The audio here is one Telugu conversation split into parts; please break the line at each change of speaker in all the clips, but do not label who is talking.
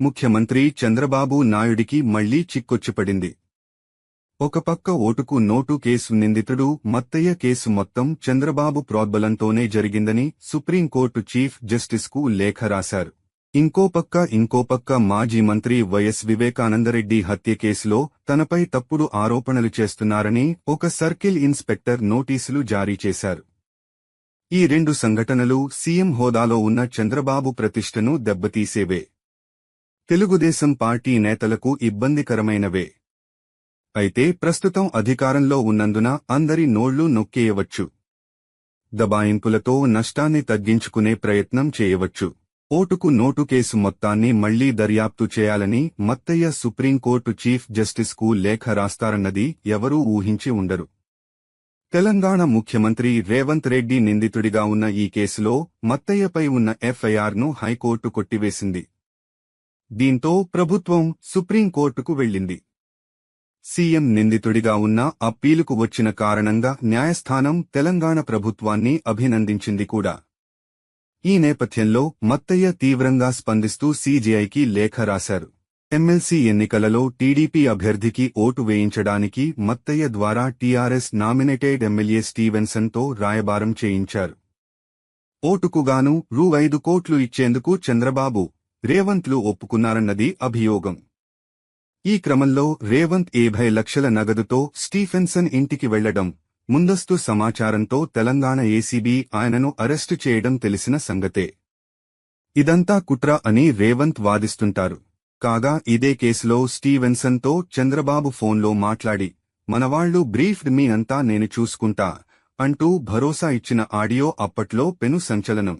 ముఖ్యమంత్రి చంద్రబాబు నాయుడికి మళ్ళీ చిక్కొచ్చిపడింది. ఒకపక్క ఓటుకు నోటు కేసు నిందితుడు మత్తయ్య కేసు మొత్తం చంద్రబాబు ప్రోద్బలంతోనే జరిగిందని సుప్రీంకోర్టు చీఫ్ జస్టిస్కు లేఖ రాశారు. ఇంకోపక్క ఇంకోపక్క మాజీ మంత్రి వైఎస్ వివేకానందరెడ్డి హత్య కేసులో తనపై తప్పుడు ఆరోపణలు చేస్తున్నారని ఒక సర్కిల్ ఇన్స్పెక్టర్ నోటీసులు జారీ చేశారు. ఈ రెండు సంఘటనలు సీఎం హోదాలో ఉన్న చంద్రబాబు ప్రతిష్టను దెబ్బతీసేవే. తెలుగుదేశం పార్టీ నేతలకు ఇబ్బందికరమైనవే. అయితే ప్రస్తుతం అధికారంలో ఉన్నందున అందరి నోళ్ళు నొక్కేయవచ్చు. దబాయింపులతో నష్టాన్ని తగ్గించుకునే ప్రయత్నం చేయవచ్చు. ఓటుకు నోటు కేసు మొత్తాన్ని మళ్ళీ దర్యాప్తు చేయాలని మత్తయ్య సుప్రీంకోర్టు చీఫ్ జస్టిస్కు లేఖ రాస్తారన్నది ఎవరూ ఊహించి ఉండరు. తెలంగాణ ముఖ్యమంత్రి రేవంత్ రెడ్డి నిందితుడిగా ఉన్న ఈ కేసులో మత్తయ్యపై ఉన్న ఎఫ్ఐఆర్ను హైకోర్టు కొట్టివేసింది. దీంతో ప్రభుత్వం సుప్రీంకోర్టుకు వెళ్ళింది సీఎం నిందితుడిగా ఉన్న అప్పీలుకు వచ్చిన కారణంగా న్యాయస్థానం తెలంగాణ ప్రభుత్వాన్ని అభినందించింది కూడా. ఈ నేపథ్యంలో మత్తయ్య తీవ్రంగా స్పందిస్తూ సీజీఐకి లేఖ రాశారు. ఎమ్మెల్సీ ఎన్నికలలో టీడీపీ అభ్యర్థికి ఓటు వేయించడానికి మత్తయ్య ద్వారా టీఆర్ఎస్ నామినేటెడ్ ఎమ్మెల్యే స్టీవెన్సన్తో రాయబారం చేయించారు. ఓటుకుగాను రూ ఐదు కోట్లు ఇచ్చేందుకు చంద్రబాబు రేవంత్లు ఒప్పుకున్నారన్నది అభియోగం. ఈ క్రమంలో రేవంత్ ఏభై లక్షల నగదుతో స్టీఫెన్సన్ ఇంటికి వెళ్ళడం ముందస్తు సమాచారంతో తెలంగాణ ఏసీబీ ఆయనను అరెస్టు చేయడం తెలిసిన సంగతే. ఇదంతా కుట్ర అని రేవంత్ వాదిస్తుంటారు. కాగా ఇదే కేసులో స్టీవెన్సన్తో చంద్రబాబు ఫోన్లో మాట్లాడి మనవాళ్ళు బ్రీఫ్డ్ మీ అంతా నేను చూసుకుంటా అంటూ భరోసా ఇచ్చిన ఆడియో అప్పట్లో పెను సంచలనం.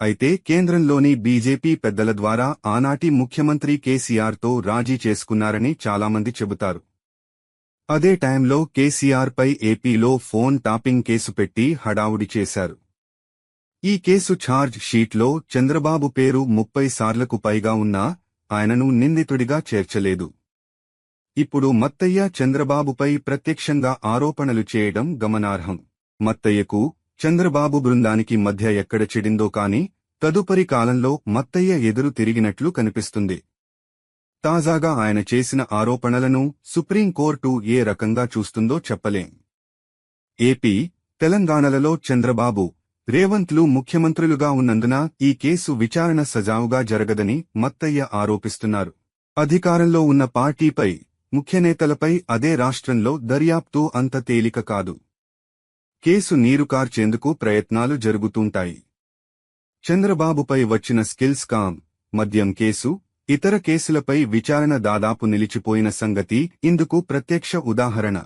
అయితే కేంద్రంలోని బీజేపీ పెద్దల ద్వారా ఆనాటి ముఖ్యమంత్రి కేసీఆర్తో రాజీ చేసుకున్నారని చాలామంది చెబుతారు. అదే టైంలో కేసీఆర్పై ఏపీలో ఫోన్ టాపింగ్ కేసు పెట్టి హడావుడి చేశారు. ఈ కేసు ఛార్జ్ షీట్లో చంద్రబాబు పేరు ముప్పై సార్లకు పైగా ఉన్నా ఆయనను నిందితుడిగా చేర్చలేదు. ఇప్పుడు మత్తయ్య చంద్రబాబుపై ప్రత్యక్షంగా ఆరోపణలు చేయడం గమనార్హం. మత్తయ్యకు చంద్రబాబు బృందానికి మధ్య ఎక్కడ చెడిందో కాని తదుపరి కాలంలో మత్తయ్య ఎదురు తిరిగినట్లు కనిపిస్తుంది. తాజాగా ఆయన చేసిన ఆరోపణలను సుప్రీంకోర్టు ఏ రకంగా చూస్తుందో చెప్పలేం. ఏపీ తెలంగాణలలో చంద్రబాబు రేవంత్లు ముఖ్యమంత్రులుగా ఉన్నందున ఈ కేసు విచారణ సజావుగా జరగదని మత్తయ్య ఆరోపిస్తున్నారు. అధికారంలో ఉన్న పార్టీపై ముఖ్యనేతలపై అదే రాష్ట్రంలో దర్యాప్తు అంత తేలిక కాదు. కేసు నీరుకార్చేందుకు ప్రయత్నాలు జరుగుతుంటాయి. చంద్రబాబుపై వచ్చిన స్కిల్స్ కామ్ మద్యం కేసు ఇతర కేసులపై విచారణ దాదాపు నిలిచిపోయిన సంగతి ఇందుకు ప్రత్యక్ష ఉదాహరణ.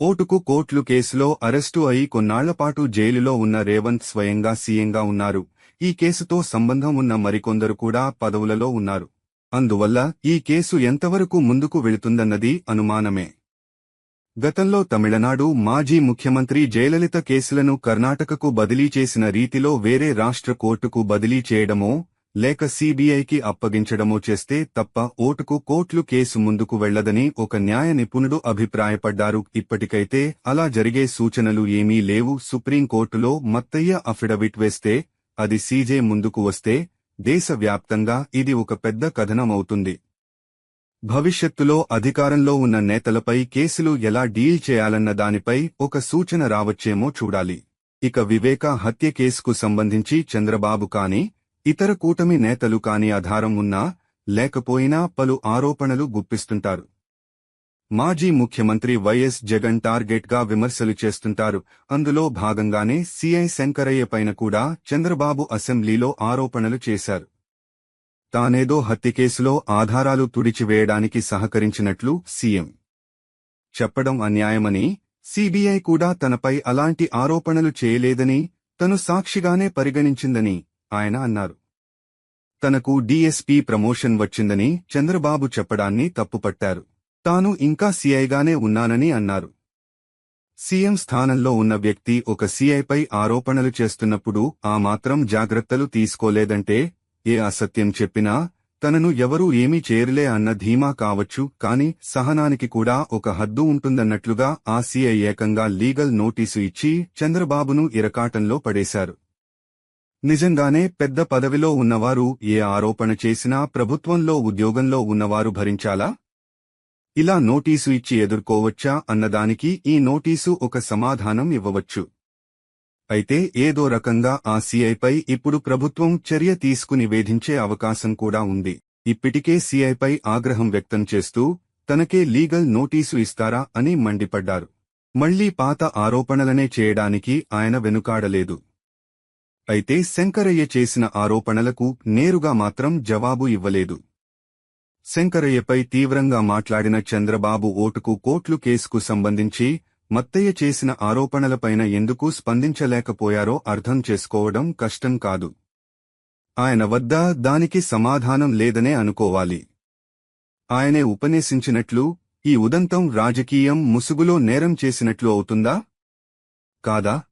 ఓటుకు కోట్లు కేసులో అరెస్టు అయి కొన్నాళ్ళపాటు జైలులో ఉన్న రేవంత్ స్వయంగా సీఎంగా ఉన్నారు. ఈ కేసుతో సంబంధం ఉన్న మరికొందరు కూడా పదవులలో ఉన్నారు. అందువల్ల ఈ కేసు ఎంతవరకు ముందుకు వెళుతుందన్నది అనుమానమే. గతంలో తమిళనాడు మాజీ ముఖ్యమంత్రి జయలలిత కేసులను కర్ణాటకకు బదిలీ చేసిన రీతిలో వేరే రాష్ట్ర కోర్టుకు బదిలీ చేయడమో లేక సీబీఐకి అప్పగించడమో చేస్తే తప్ప ఓటుకు కోట్లు కేసు ముందుకు వెళ్ళదని ఒక న్యాయ నిపుణుడు అభిప్రాయపడ్డారు. ఇప్పటికైతే అలా జరిగే సూచనలు ఏమీ లేవు. సుప్రీంకోర్టులో మత్తయ్య అఫిడవిట్ వేస్తే అది సీజే ముందుకు వస్తే దేశవ్యాప్తంగా ఇది ఒక పెద్ద కథనమవుతుంది. భవిష్యత్తులో అధికారంలో ఉన్న నేతలపై కేసులు ఎలా డీల్ చేయాలన్న దానిపై ఒక సూచన రావచ్చేమో చూడాలి. ఇక వివేక హత్య కేసుకు సంబంధించి చంద్రబాబు కాని ఇతర కూటమి నేతలు కాని ఆధారం ఉన్నా లేకపోయినా పలు ఆరోపణలు గుప్పిస్తుంటారు. మాజీ ముఖ్యమంత్రి వైఎస్ జగన్ టార్గెట్గా విమర్శలు చేస్తుంటారు. అందులో భాగంగానే సీఐ శంకరయ్య పైన కూడా చంద్రబాబు అసెంబ్లీలో ఆరోపణలు చేశారు. తానేదో హత్య కేసులో ఆధారాలు తుడిచివేయడానికి సహకరించినట్లు సీఎం చెప్పడం అన్యాయమని సీబీఐ కూడా తనపై అలాంటి ఆరోపణలు చేయలేదని తను సాక్షిగానే పరిగణించిందని ఆయన అన్నారు. తనకు డీఎస్పీ ప్రమోషన్ వచ్చిందని చంద్రబాబు చెప్పడాన్ని తప్పుపట్టారు. తాను ఇంకా సీఐగానే ఉన్నానని అన్నారు. సీఎం స్థానంలో ఉన్న వ్యక్తి ఒక సీఐపై ఆరోపణలు చేస్తున్నప్పుడు ఆ మాత్రం జాగ్రత్తలు తీసుకోలేదంటే ఏ అసత్యం చెప్పినా తనను ఎవరూ ఏమీ చేరులే అన్న ధీమా కావచ్చు కాని సహనానికి కూడా ఒక హద్దు ఉంటుందన్నట్లుగా ఆ సీఐ ఏకంగా లీగల్ నోటీసు ఇచ్చి చంద్రబాబును ఇరకాటంలో పడేశారు. నిజంగానే పెద్ద పదవిలో ఉన్నవారు ఏ ఆరోపణ చేసినా ప్రభుత్వంలో ఉద్యోగంలో ఉన్నవారు భరించాలా? ఇలా నోటీసు ఇచ్చి ఎదుర్కోవచ్చా అన్నదానికి ఈ నోటీసు ఒక సమాధానం ఇవ్వవచ్చు. అయితే ఏదో రకంగా ఆ సీఐపై ఇప్పుడు ప్రభుత్వం చర్య తీసుకుని వేధించే అవకాశం కూడా ఉంది. ఇప్పటికే సీఐపై ఆగ్రహం వ్యక్తం చేస్తూ తనకే లీగల్ నోటీసు ఇస్తారా అని మండిపడ్డారు. మళ్ళీ పాత ఆరోపణలనే చేయడానికి ఆయన వెనుకాడలేదు. అయితే శంకరయ్య చేసిన ఆరోపణలకు నేరుగా మాత్రం జవాబు ఇవ్వలేదు. శంకరయ్యపై తీవ్రంగా మాట్లాడిన చంద్రబాబు ఓటుకు కోట్లు కేసుకు సంబంధించి మత్తయ్య చేసిన ఆరోపణలపైన ఎందుకు స్పందించలేకపోయారో అర్థం చేసుకోవడం కష్టం కాదు. ఆయన వద్ద దానికి సమాధానం లేదనే అనుకోవాలి. ఆయనే ఉపన్యసించినట్లు ఈ ఉదంతం రాజకీయం ముసుగులో నేరం చేసినట్లు అవుతుందా? కాదా?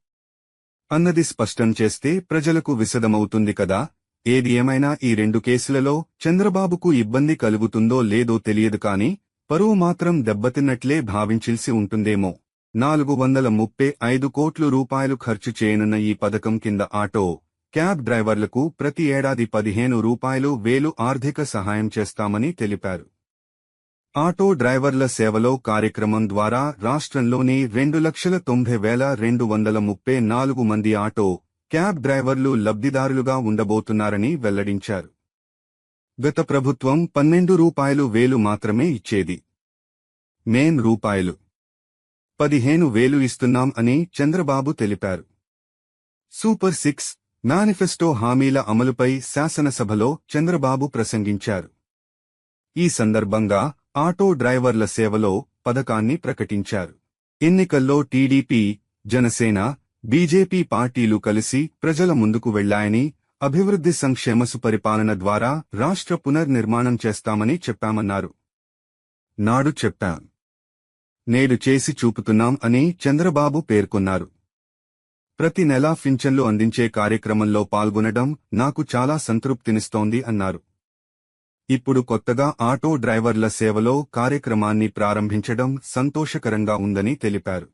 అన్నది స్పష్టం చేస్తే ప్రజలకు విశదమవుతుంది కదా? ఏది ఏమైనా ఈ రెండు కేసులలో చంద్రబాబుకు ఇబ్బంది కలుగుతుందో లేదో తెలియదు కాని పరువు మాత్రం దెబ్బతిన్నట్లే భావించిల్సి ఉంటుందేమో. నాలుగు వందల ముప్పై ఐదు కోట్లు రూపాయలు ఖర్చు చేయనున్న ఈ పథకం కింద ఆటో క్యాబ్ డ్రైవర్లకు ప్రతి ఏడాది పదిహేను రూపాయలు వేలు ఆర్థిక సహాయం చేస్తామని తెలిపారు. ఆటో డ్రైవర్ల సేవలో కార్యక్రమం ద్వారా రాష్ట్రంలోని రెండు లక్షల తొంభై వేల రెండు వందల ముప్పై నాలుగు మంది ఆటో క్యాబ్ డ్రైవర్లు లబ్ధిదారులుగా ఉండబోతున్నారని వెల్లడించారు. గత ప్రభుత్వం పన్నెండు రూపాయలు వేలు మాత్రమే ఇచ్చేది. మేం రూపాయలు పదిహేను వేలు ఇస్తున్నాం అని చంద్రబాబు తెలిపారు. సూపర్ సిక్స్ మేనిఫెస్టో హామీల అమలుపై శాసనసభలో చంద్రబాబు ప్రసంగించారు. ఈ సందర్భంగా ఆటో డ్రైవర్ల సేవలో పథకాన్ని ప్రకటించారు. ఎన్నికల్లో టీడీపీ జనసేన బీజేపీ పార్టీలు కలిసి ప్రజల ముందుకు వెళ్ళాయని అభివృద్ధి సంక్షేమ సుపరిపాలన ద్వారా రాష్ట్ర పునర్నిర్మాణం చేస్తామని చెప్పామన్నారు. నాడు చెప్పాం. నేడు చేసి చూపుతున్నాం అని చంద్రబాబు పేర్కొన్నారు. ప్రతి నెలా ఫించన్లు అందించే కార్యక్రమంలో పాల్గొనడం నాకు చాలా సంతృప్తినిస్తోంది అన్నారు. ఇప్పుడు కొత్తగా ఆటో డ్రైవర్ల సేవలో కార్యక్రమాన్ని ప్రారంభించడం సంతోషకరంగా ఉందని తెలిపారు.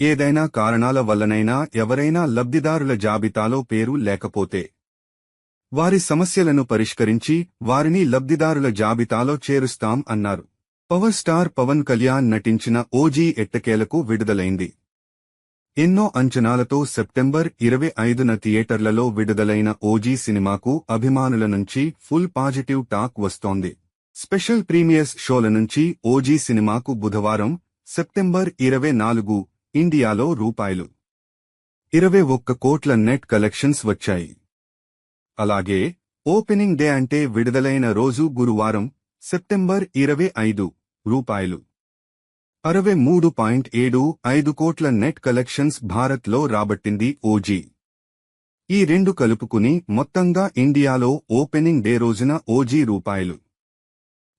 ఏదైనా కారణాల వల్లనైనా ఎవరైనా లబ్ధిదారుల జాబితాలో పేరు లేకపోతే వారి సమస్యలను పరిష్కరించి వారిని లబ్ధిదారుల జాబితాలో చేరుస్తాం అన్నారు. పవర్ స్టార్ పవన్ కళ్యాణ్ నటించిన ఓజీ ఎట్టకేలకు విడుదలైంది. ఎన్నో అంచనాలతో సెప్టెంబర్ ఇరవై ఐదున థియేటర్లలో విడుదలైన ఓజీ సినిమాకు అభిమానుల నుంచి ఫుల్ పాజిటివ్ టాక్ వస్తోంది. స్పెషల్ ప్రీమియర్స్ షోల నుంచి ఓజీ సినిమాకు బుధవారం సెప్టెంబర్ ఇరవై నాలుగు ఇండియాలో రూపాయలు. ఇరవై ఒక్క కోట్ల నెట్ కలెక్షన్స్ వచ్చాయి. అలాగే ఓపెనింగ్ డే అంటే విడుదలైన రోజు గురువారం సెప్టెంబర్ ఇరవై ఐదు రూపాయలు. అరవై మూడు పాయింట్ ఏడు ఐదు కోట్ల నెట్ కలెక్షన్స్ భారత్లో రాబట్టింది ఓజీ. ఈ రెండు కలుపుకుని మొత్తంగా ఇండియాలో ఓపెనింగ్ డే రోజున ఓజీ రూపాయలు.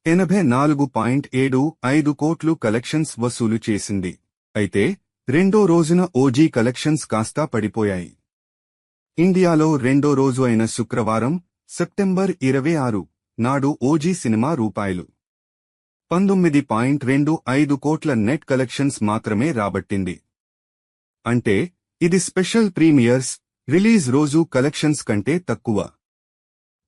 ఎనభై నాలుగు పాయింట్ ఏడు ఐదు కోట్లు కలెక్షన్స్ వసూలు చేసింది. అయితే రెండో రోజున ఓజీ కలెక్షన్స్ కాస్తా పడిపోయాయి. ఇండియాలో రెండో రోజు అయిన శుక్రవారం సెప్టెంబర్ ఇరవై ఆరు నాడు ఓజీ సినిమా రూపాయలు. పంతొమ్మిది పాయింట్ రెండు ఐదు కోట్ల నెట్ కలెక్షన్స్ మాత్రమే రాబట్టింది. అంటే ఇది స్పెషల్ ప్రీమియర్స్ రిలీజ్ రోజు కలెక్షన్స్ కంటే తక్కువ.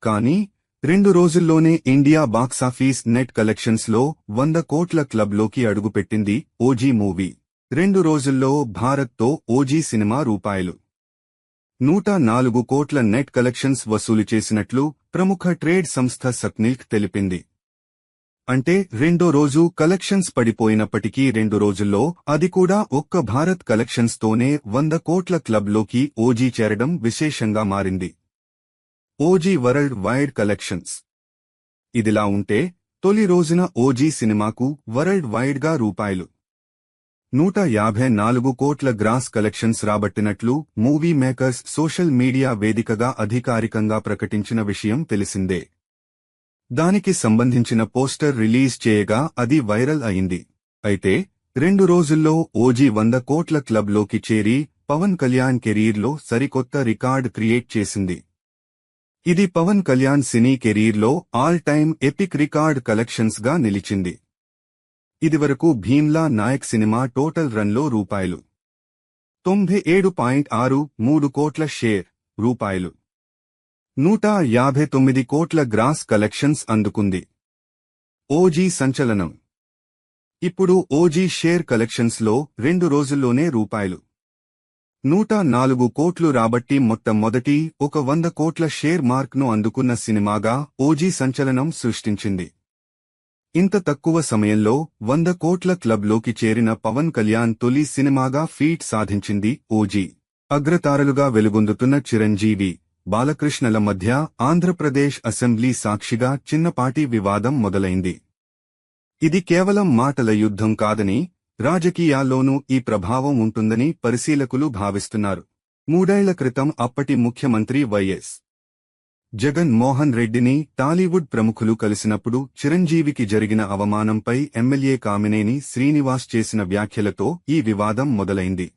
కానీ రెండు రోజుల్లోనే ఇండియా బాక్సాఫీస్ నెట్ కలెక్షన్స్లో వంద కోట్ల క్లబ్లోకి అడుగుపెట్టింది ఓజీ మూవీ. రెండు రోజుల్లో భారత్తో ఓజీ సినిమా రూపాయలు. నూట నాలుగు కోట్ల నెట్ కలెక్షన్స్ వసూలు చేసినట్లు ప్రముఖ ట్రేడ్ సంస్థ సక్నిల్క్ తెలిపింది. అంటే రెండో రోజు కలెక్షన్స్ పడిపోయినప్పటికీ రెండు రోజుల్లో అది కూడా ఒక్క భారత్ కలెక్షన్స్ తోనే వంద కోట్ల క్లబ్లోకి ఓజీ చేరడం విశేషంగా మారింది. OG worldwide collections. ఇదిలా ఉంటే తొలి రోజున ఓజీ సినిమాకు వరల్డ్ వైడ్గా రూపాయలు. నూట యాభై నాలుగు కోట్ల గ్రాస్ కలెక్షన్స్ రాబట్టినట్లు మూవీ మేకర్స్ సోషల్ మీడియా వేదికగా అధికారికంగా ప్రకటించిన విషయం తెలిసిందే. దానికి సంబంధించిన పోస్టర్ రిలీజ్ చేయగా అది వైరల్ అయింది. అయితే రెండు రోజుల్లో ఓజీ వంద కోట్ల క్లబ్లోకి చేరి పవన్ కళ్యాణ్ కెరీర్లో సరికొత్త రికార్డ్ క్రియేట్ చేసింది. ఇది పవన్ కళ్యాణ్ సినీ కెరీర్లో ఆల్ టైమ్ ఎపిక్ రికార్డ్ కలెక్షన్స్గా నిలిచింది. ఇదివరకు భీమ్లా నాయక్ సినిమా టోటల్ రన్లో రూపాయలు. తొంభై ఏడు పాయింట్ ఆరు మూడు కోట్ల షేర్ రూపాయలు. నూట యాభై తొమ్మిది కోట్ల గ్రాస్ కలెక్షన్స్ అందుకుంది. ఓజీ సంచలనం. ఇప్పుడు ఓజీ షేర్ కలెక్షన్స్లో రెండు రోజుల్లోనే రూపాయలు. నూట నాలుగు కోట్లు రాబట్టి మొట్టమొదటి ఒక వంద కోట్ల షేర్ మార్క్ను అందుకున్న సినిమాగా ఓజీ సంచలనం సృష్టించింది. ఇంత తక్కువ సమయంలో వంద కోట్ల క్లబ్లోకి చేరిన పవన్ కళ్యాణ్ తొలి సినిమాగా ఫీట్ సాధించింది ఓజీ అగ్రతారలుగా వెలుగొందుతున్న చిరంజీవి బాలకృష్ణల మధ్య ఆంధ్రప్రదేశ్ అసెంబ్లీ సాక్షిగా చిన్నపాటి వివాదం మొదలైంది. ఇది కేవలం మాటల యుద్ధం కాదని రాజకీయాల్లోనూ ఈ ప్రభావం ఉంటుందని పరిశీలకులు భావిస్తున్నారు. మూడేళ్ళ క్రితం అప్పటి ముఖ్యమంత్రి వైఎస్ జగన్ మోహన్ రెడ్డిని టాలీవుడ్ ప్రముఖులు కలిసినప్పుడు చిరంజీవికి జరిగిన అవమానంపై ఎమ్మెల్యే కామినేని శ్రీనివాస్ చేసిన వ్యాఖ్యలతో ఈ వివాదం మొదలైంది.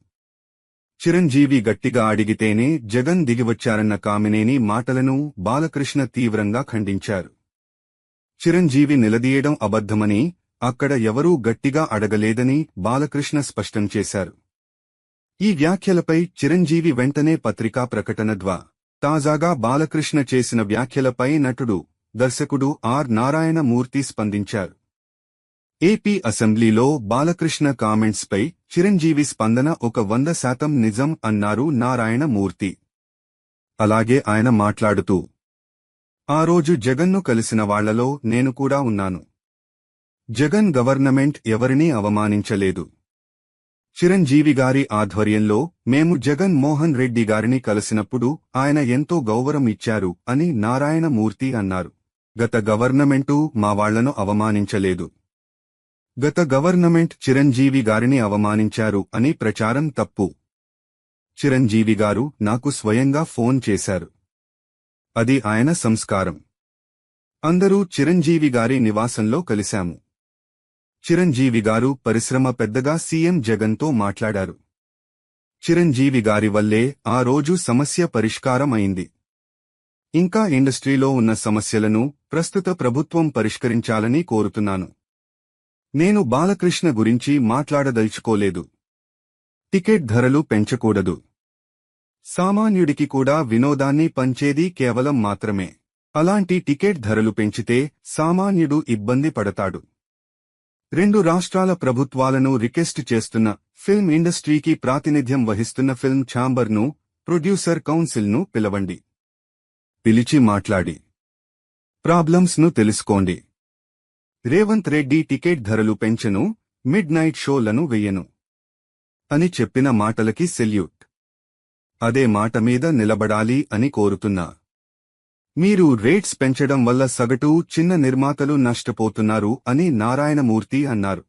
చిరంజీవి గట్టిగా అడిగితేనే జగన్ దిగివచ్చారన్న కామినేని మాటలను బాలకృష్ణ తీవ్రంగా ఖండించారు. చిరంజీవి నిలదీయడం అబద్ధమని అక్కడ ఎవరూ గట్టిగా అడగలేదని బాలకృష్ణ స్పష్టం చేశారు. ఈ వ్యాఖ్యలపై చిరంజీవి వెంటనే పత్రికా ప్రకటన ద్వారా తాజాగా బాలకృష్ణ చేసిన వ్యాఖ్యలపై నటుడు దర్శకుడు ఆర్. నారాయణమూర్తి స్పందించారు. ఏపీ అసెంబ్లీలో బాలకృష్ణ కామెంట్స్పై చిరంజీవి స్పందన ఒక వంద శాతం నిజం అన్నారు నారాయణమూర్తి. అలాగే ఆయన మాట్లాడుతూ ఆ రోజు జగన్ను కలిసిన వాళ్ళలో నేను కూడా ఉన్నాను. జగన్ గవర్నమెంట్ ఎవరినీ అవమానించలేదు. చిరంజీవి గారి ఆధ్వర్యంలో మేము జగన్ మోహన్ రెడ్డి గారిని కలిసినప్పుడు ఆయన ఎంతో గౌరవం ఇచ్చారు అని నారాయణమూర్తి అన్నారు. గత గవర్నమెంటు మా వాళ్ళను అవమానించలేదు. గత గవర్నమెంట్ చిరంజీవి గారిని అవమానించారు అని ప్రచారం తప్పు. చిరంజీవి గారు నాకు స్వయంగా ఫోన్ చేశారు. అది ఆయన సంస్కారం. అందరూ చిరంజీవి గారి నివాసంలో కలిశాము. చిరంజీవి గారు పరిశ్రమ పెద్దగా సీఎం జగన్తో మాట్లాడారు. చిరంజీవి గారి వల్లే ఆ రోజు సమస్య పరిష్కారం అయింది ఇంకా ఇండస్ట్రీలో ఉన్న సమస్యలను ప్రస్తుత ప్రభుత్వం పరిష్కరించాలని కోరుతున్నాను. నేను బాలకృష్ణ గురించి మాట్లాడదలుచుకోలేదు. టికెట్ ధరలు పెంచకూడదు. సామాన్యుడికి కూడా వినోదాన్ని పంచేది కేవలం మాత్రమే. అలాంటి టికెట్ ధరలు పెంచితే సామాన్యుడు ఇబ్బంది పడతాడు. రెండు రాష్ట్రాల ప్రభుత్వాలను రిక్వెస్ట్ చేస్తున్న ఫిల్మ్ ఇండస్ట్రీకి ప్రాతినిధ్యం వహిస్తున్న ఫిల్మ్ ఛాంబర్ను ప్రొడ్యూసర్ కౌన్సిల్ను పిలవండి. పిలిచి మాట్లాడి. ప్రాబ్లమ్స్ను తెలుసుకోండి. రేవంత్ రెడ్డి టికెట్ ధరలు పెంచను మిడ్ నైట్ షోలను వెయ్యను. అని చెప్పిన మాటలకి సెల్యూట్. అదే మాట మీద నిలబడాలి అని కోరుతున్నా. మీరు రేట్స్ పెంచడం వల్ల సగటు చిన్న నిర్మాతలు నష్టపోతున్నారు అని నారాయణమూర్తి అన్నారు.